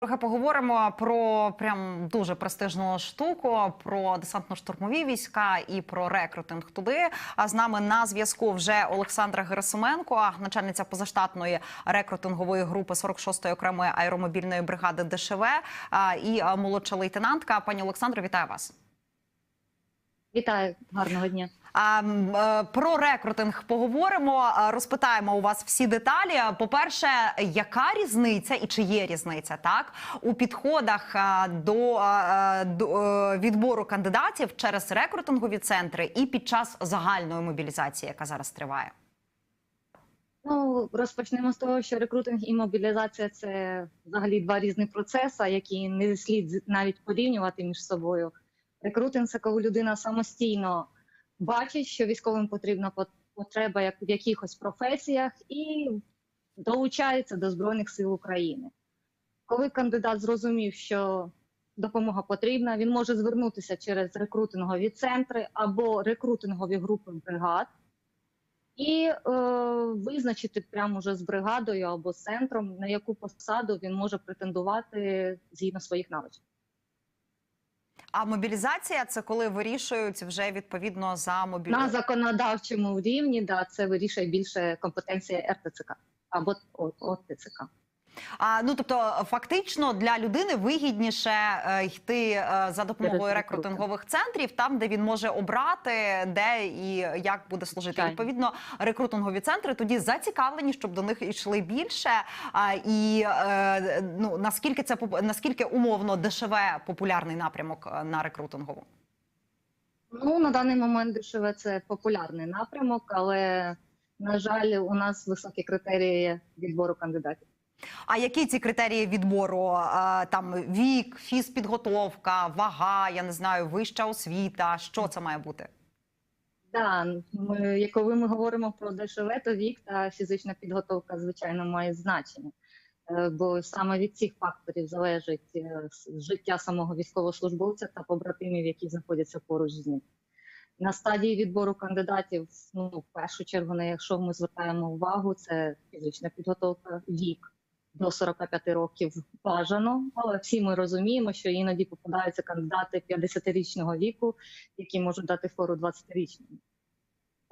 Трохи поговоримо про прям дуже престижну штуку, про десантно-штурмові війська і про рекрутинг туди. А з нами на зв'язку вже Олександра Герасименко, начальниця позаштатної рекрутингової групи 46-ї окремої аеромобільної бригади ДШВ і молодша лейтенантка. Пані Олександро, вітаю вас. Вітаю, гарного дня. Е, Про рекрутинг поговоримо. Розпитаємо у вас всі деталі. По-перше, яка різниця і чи є різниця так у підходах до, до е, відбору кандидатів через рекрутингові центри і під час загальної мобілізації, яка зараз триває? Ну розпочнемо з того, що рекрутинг і мобілізація це взагалі два різні процеси, які не слід навіть порівнювати між собою. Рекрутинг це коли людина самостійно бачить, що військовим потрібна потреба як в якихось професіях, і долучається до Збройних сил України. Коли кандидат зрозумів, що допомога потрібна, він може звернутися через рекрутингові центри або рекрутингові групи бригад. і е, визначити прямо вже з бригадою або з центром, на яку посаду він може претендувати згідно своїх навичок. А мобілізація це коли вирішують вже відповідно за На законодавчому рівні да, це вирішує більше компетенція РТЦК або ОТЦК. А ну тобто, фактично для людини вигідніше е, йти е, за допомогою рекрутингових центрів, там де він може обрати, де і як буде служити. Відповідно, рекрутингові центри тоді зацікавлені, щоб до них йшли більше. А, і е, ну наскільки це поп- наскільки умовно дешеве популярний напрямок на рекрутингову? Ну на даний момент дешеве це популярний напрямок, але на жаль, у нас високі критерії відбору кандидатів. А які ці критерії відбору? Там вік, фізпідготовка, вага, я не знаю, вища освіта. Що це має бути? Да, ми, коли ми говоримо про ДШВ, то вік та фізична підготовка, звичайно, має значення. Е, Бо саме від цих факторів залежить е, життя самого військовослужбовця та побратимів, які знаходяться поруч з ним. На стадії відбору кандидатів, ну, в першу чергу, на якщо ми звертаємо увагу, це фізична підготовка, вік до 45 років бажано, але всі ми розуміємо, що іноді попадаються кандидати 50-річного віку, які можуть дати фору 20-річному.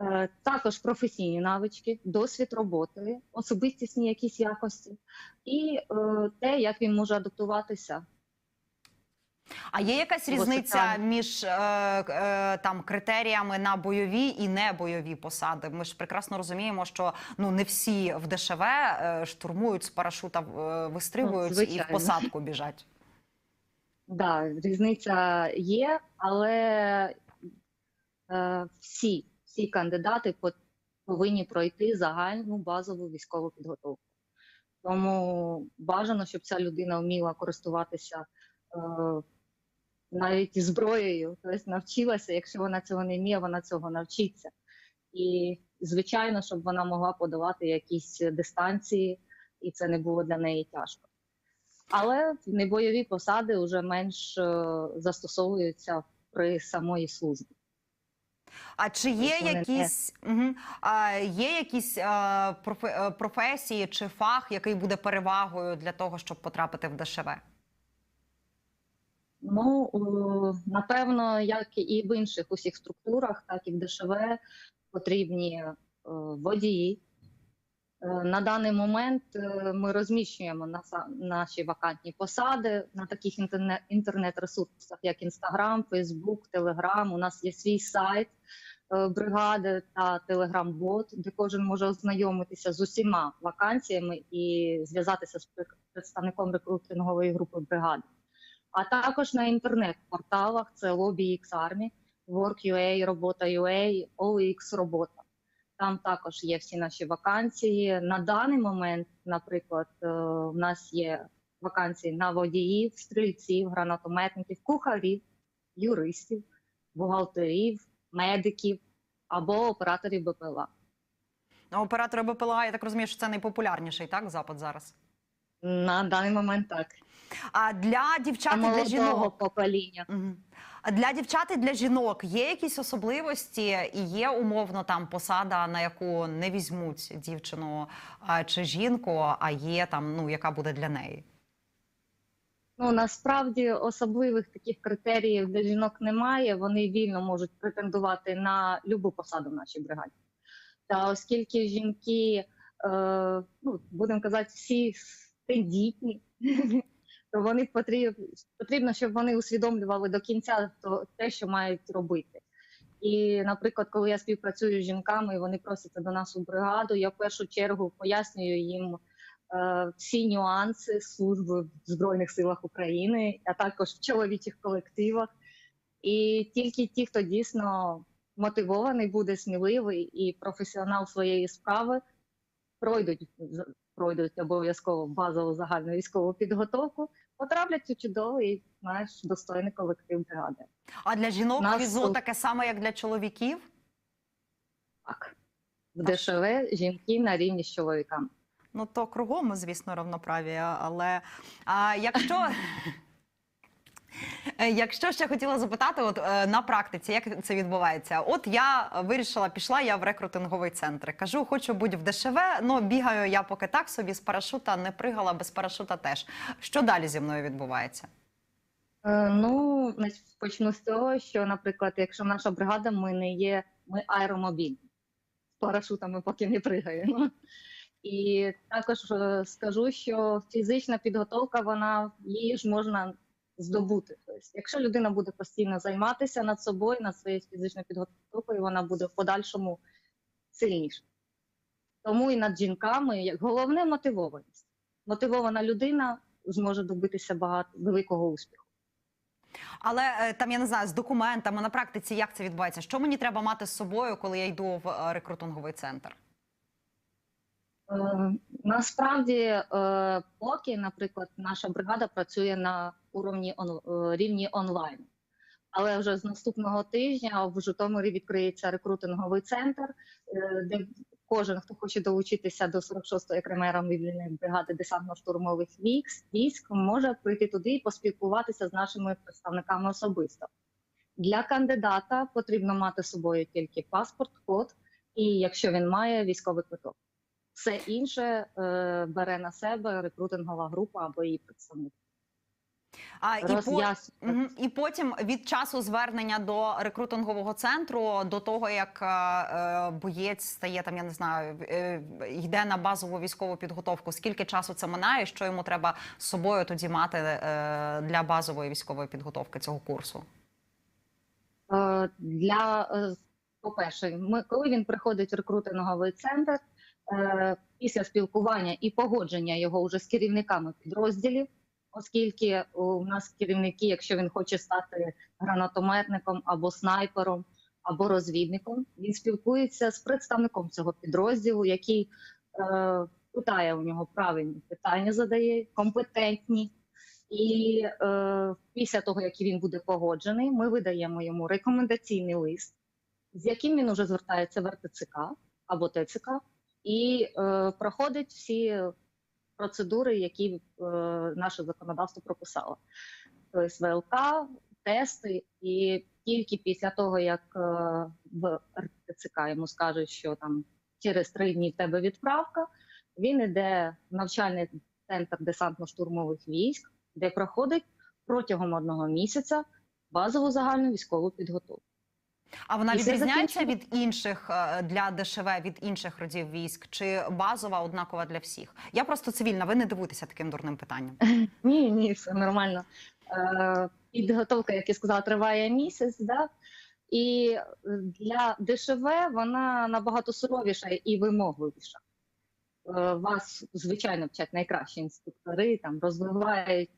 Е, Також професійні навички, досвід роботи, особистісні якісь якості і е, те, як він може адаптуватися. А є якась різниця між е, е, там критеріями на бойові і небойові посади? Ми ж прекрасно розуміємо, що ну не всі в ДШВ е, штурмують з парашута, е, вистрибують і в посадку біжать. Да, різниця є, але е, всі, всі кандидати повинні пройти загальну базову військову підготовку. Тому бажано, щоб ця людина вміла користуватися е, навіть зброєю, тобто навчилася. Якщо вона цього не вміє, вона цього навчиться. І звичайно, щоб вона могла подавати якісь дистанції, і це не було для неї тяжко. Але небойові посади вже менш е, застосовуються при самої службі. А чи є Тобто вони якісь угу, а, є якісь а, е, професії чи фах, який буде перевагою для того, щоб потрапити в ДШВ? Ну напевно, як і в інших усіх структурах, так і в ДШВ потрібні е, водії. Е, На даний момент е, ми розміщуємо наші вакантні посади на таких інтернет- інтернет-ресурсах, як Instagram, Facebook, Telegram. У нас є свій сайт бригади та Telegram-бот, де кожен може ознайомитися з усіма вакансіями і зв'язатися з представником рекрутингової групи бригади. А також на інтернет-порталах це Lobby X Army, Work.ua, Робота.ua, OX Робота. Там також є всі наші вакансії. На даний момент, наприклад, е, в нас є вакансії на водіїв, стрільців, гранатометників, кухарів, юристів, бухгалтерів, медиків або операторів БПЛА. Ну, Оператори БПЛА, я так розумію, що це найпопулярніший так запит зараз. На даний момент так. А для дівчат і для жінок покоління. Для дівчат і для жінок є якісь особливості, і є умовно там посада, на яку не візьмуть дівчину чи жінку, а є там, ну яка буде для неї. Ну насправді особливих таких критеріїв для жінок немає. Вони вільно можуть претендувати на любу посаду в нашій бригаді. Та оскільки жінки, е, ну будемо казати, всі тендітні, то вони потрібно, щоб вони усвідомлювали до кінця те, що мають робити. І, наприклад, коли я співпрацюю з жінками, і вони просяться до нас у бригаду, я в першу чергу пояснюю їм е, всі нюанси служби в Збройних силах України, а також в чоловічих колективах. І тільки ті, хто дійсно мотивований, буде сміливий і професіонал своєї справи, пройдуть пройдуть обов'язково базову загальну військову підготовку, потраплять у чудовий знаєш, достойний колектив бригади. А для жінок Нас візу таке саме, як для чоловіків? Так. В ДШВ жінки на рівні з чоловіками. Ну то кругом, звісно, равноправі, Але а, якщо. Е, Якщо ще хотіла запитати, от е, на практиці, як це відбувається? От я вирішила, пішла я в рекрутинговий центр. Кажу, хочу бути в ДШВ, ну бігаю я поки так собі з парашута, не пригала, без парашута теж. Що далі зі мною відбувається? Е, Ну, почну з того, що, наприклад, якщо наша бригада, ми не є, ми аеромобіль. З парашутами поки не пригаємо. І також скажу, що фізична підготовка, вона її ж можна здобути. Тобто, якщо людина буде постійно займатися над собою, над своєю фізичною підготовкою, вона буде в подальшому сильніша. Тому і над жінками як головне мотивованість. Мотивована людина зможе добитися багато великого успіху. Але е, там я не знаю з документами на практиці, як це відбувається? Що мені треба мати з собою, коли я йду в е, рекрутинговий центр? Е, Насправді, е, поки, наприклад, наша бригада працює на уровні он, е, рівні онлайн. Але вже з наступного тижня в Житомирі відкриється рекрутинговий центр, е, де кожен, хто хоче долучитися до 46-ї окремої мобільної бригади десантно-штурмових військ, може прийти туди і поспілкуватися з нашими представниками особисто. Для кандидата потрібно мати з собою тільки паспорт, код, і якщо він має військовий квиток. Все інше е, бере на себе рекрутингова група або її представник. А і по... І потім від часу звернення до рекрутингового центру до того, як е, е, боєць стає там, я не знаю, е, йде на базову військову підготовку. Скільки часу це минає? Що йому треба з собою тоді мати е, для базової військової підготовки цього курсу? Е, Для е, по-перше, ми коли він приходить в рекрутинговий центр е, після спілкування і погодження його вже з керівниками підрозділів, оскільки у нас керівники, якщо він хоче стати гранатометником або снайпером, або розвідником, він спілкується з представником цього підрозділу, який е, питає у нього правильні питання, задає компетентні. І е, після того, як він буде погоджений, ми видаємо йому рекомендаційний лист, з яким він уже звертається в РТЦК або ТЦК, і е, проходить всі процедури, які е, наше законодавство прописало. Тобто ВЛК, тести, і тільки після того, як е, в РТЦК йому скажуть, що там через три дні в тебе відправка, він іде в навчальний центр десантно-штурмових військ де проходить протягом одного місяця базову загальну військову підготовку. А вона відрізняється від інших е, для ДШВ, від інших родів військ, чи базова однакова для всіх? Я просто цивільна. Ви не дивуйтеся таким дурним питанням. Ні, ні, все нормально. Е, підготовка, як я сказала, триває місяць, да? і для ДШВ вона набагато суровіша і вимогливіша. Е, вас, звичайно, вчать найкращі інструктори, там розвивають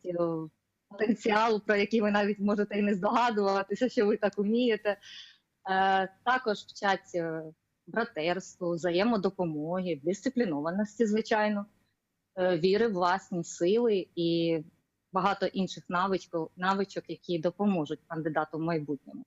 потенціал, про який ви навіть можете і не здогадуватися, що ви так вмієте. Е, також вчать братерству, взаємодопомоги, дисциплінованості, звичайно, е, віри в власні сили і багато інших навичок, навичок, які допоможуть кандидату в майбутньому.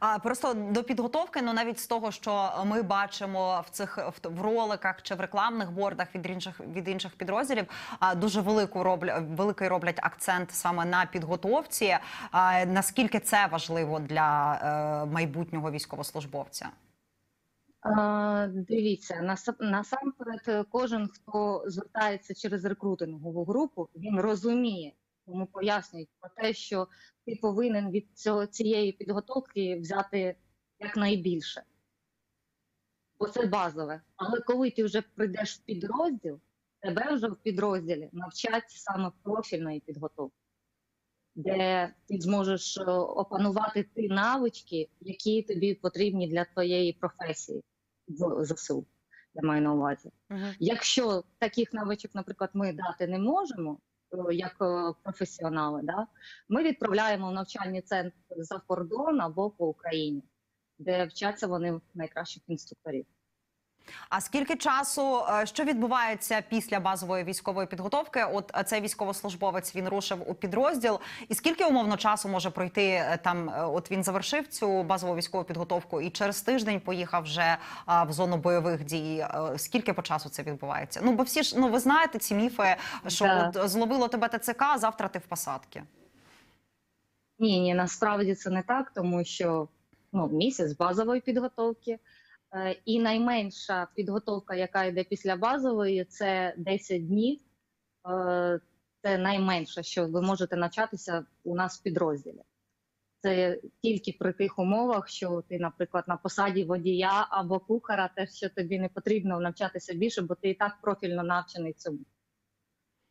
А просто до підготовки, ну навіть з того, що ми бачимо в цих в, роликах чи в рекламних бордах від інших від інших підрозділів, а дуже велику роблять великий роблять акцент саме на підготовці. А наскільки це важливо для е, майбутнього військовослужбовця? Дивіться, насам- насамперед, кожен, хто звертається через рекрутингову групу, він розуміє, Тому пояснюють про те, що ти повинен від цього цієї підготовки взяти якнайбільше. Бо це базове. Але коли ти вже прийдеш в підрозділ, тебе вже в підрозділі навчать саме профільної підготовки, де ти зможеш е, опанувати ті навички, які тобі потрібні для твоєї професії в ЗСУ. Я маю на увазі. Мгм. Якщо таких навичок, наприклад, ми дати не можемо, як е, професіонали, да, ми відправляємо в навчальні центри за кордон або по Україні, де вчаться вони найкращих інструкторів. А скільки часу е, що відбувається після базової військової підготовки? От е, цей військовослужбовець він рушив у підрозділ, і скільки умовно часу може пройти е, там? От він завершив цю базову військову підготовку і через тиждень поїхав вже в зону бойових дій. Скільки по часу це відбувається? Ну бо всі ж ну ви знаєте ці міфи, що Да. от зловило тебе ТЦК, а завтра ти в посадки. Ні, ні, насправді це не так, тому що ну, місяць базової підготовки. Е, І найменша підготовка, яка йде після базової, це 10 днів. Е, Це найменше, що ви можете навчатися у нас в підрозділі. Це тільки при тих умовах, що ти, наприклад, на посаді водія або кухара, те, що тобі не потрібно навчатися більше, бо ти і так профільно навчений цьому.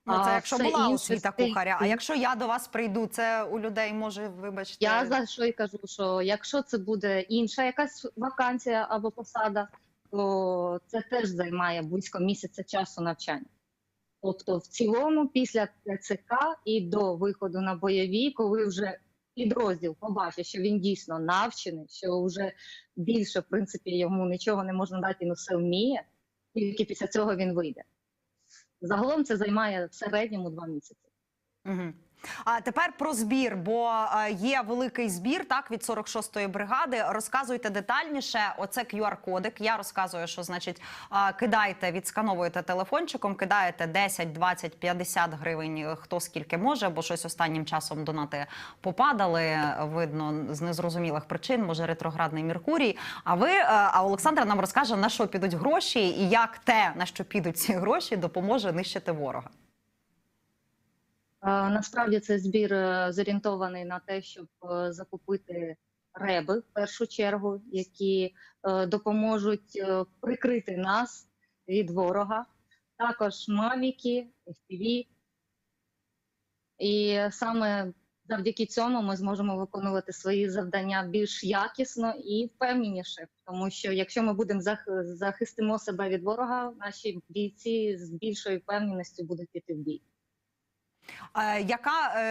Ну це якщо була освіта кухаря. А якщо я до вас прийду, це у людей може вибачте. Я за що і кажу, що якщо це буде інша якась вакансія або посада, то це теж займає близько місяця часу навчання. Тобто, в цілому, після ТЦК і до виходу на бойові, коли вже підрозділ побачить, що він дійсно навчений, що вже більше, в принципі, йому нічого не можна дати, він все вміє, тільки після цього він вийде. Загалом це займає в середньому два місяці. Угу. А тепер про збір, бо е, є великий збір так від 46-ї бригади. Розказуйте детальніше. Оце QR-кодик. Я розказую, що значить е, кидайте, відскановуєте телефончиком, кидаєте 10, 20, 50 гривень. е, Хто скільки може, бо щось останнім часом донати попадали. Видно з незрозумілих причин. Може ретроградний Меркурій. А ви а Олександра нам розкаже на що підуть гроші і як те, на що підуть ці гроші, допоможе нищити ворога. Насправді цей збір е, зорієнтований на те, щоб е, закупити реби в першу чергу, які е, допоможуть прикрити нас від ворога, також мавіки, FPV. І саме завдяки цьому ми зможемо виконувати свої завдання більш якісно і впевненіше. Тому що якщо ми будемо зах- захистимо себе від ворога, наші бійці з більшою впевненістю будуть піти в бій. Е, яка е,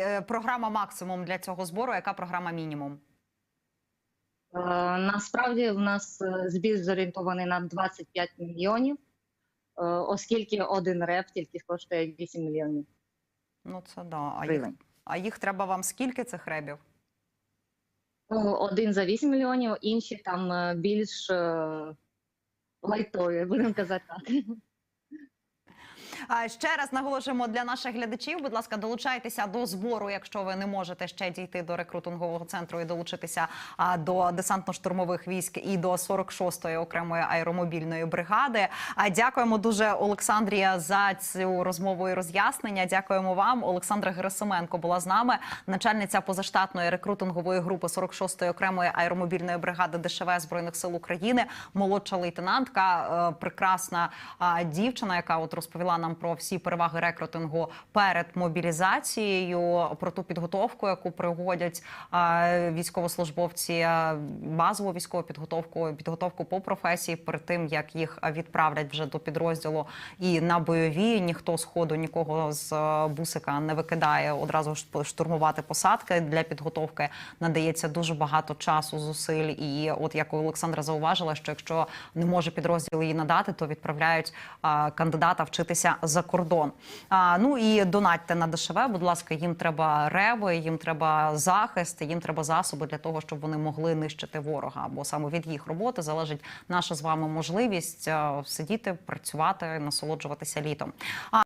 е, програма максимум для цього збору? Яка програма мінімум? Е, Насправді в нас збір зорієнтований на 25 мільйонів, оскільки один реп тільки коштує 8 мільйонів Ну це да. А їх, а їх треба вам скільки цих ребів? Один за 8 мільйонів, інші там більш лайтові, будемо казати так. Ще раз наголошуємо для наших глядачів. Будь ласка, долучайтеся до збору, якщо ви не можете ще дійти до рекрутингового центру і долучитися до десантно-штурмових військ і до 46-ї окремої аеромобільної бригади. А дякуємо дуже Олександрія за цю розмову і роз'яснення. Дякуємо вам. Олександра Герасименко була з нами, начальниця позаштатної рекрутингової групи 46-ї окремої аеромобільної бригади ДШВ збройних сил України, молодша лейтенантка, е, прекрасна дівчина, яка от розповіла нам про всі переваги рекрутингу перед мобілізацією, про ту підготовку, яку проводять а, військовослужбовці, базову військову підготовку, підготовку по професії перед тим, як їх відправлять вже до підрозділу і на бойові. Ніхто з ходу нікого з бусика не викидає одразу ж штурмувати посадки для підготовки. Надається дуже багато часу, зусиль. І от як Олександра зауважила, що якщо не може підрозділ її надати, то відправляють кандидата вчитися за кордон. А, ну і донатьте на ДШВ, будь ласка, їм треба реви, їм треба захист, їм треба засоби для того, щоб вони могли нищити ворога. Бо саме від їх роботи залежить наша з вами можливість сидіти, працювати, насолоджуватися літом.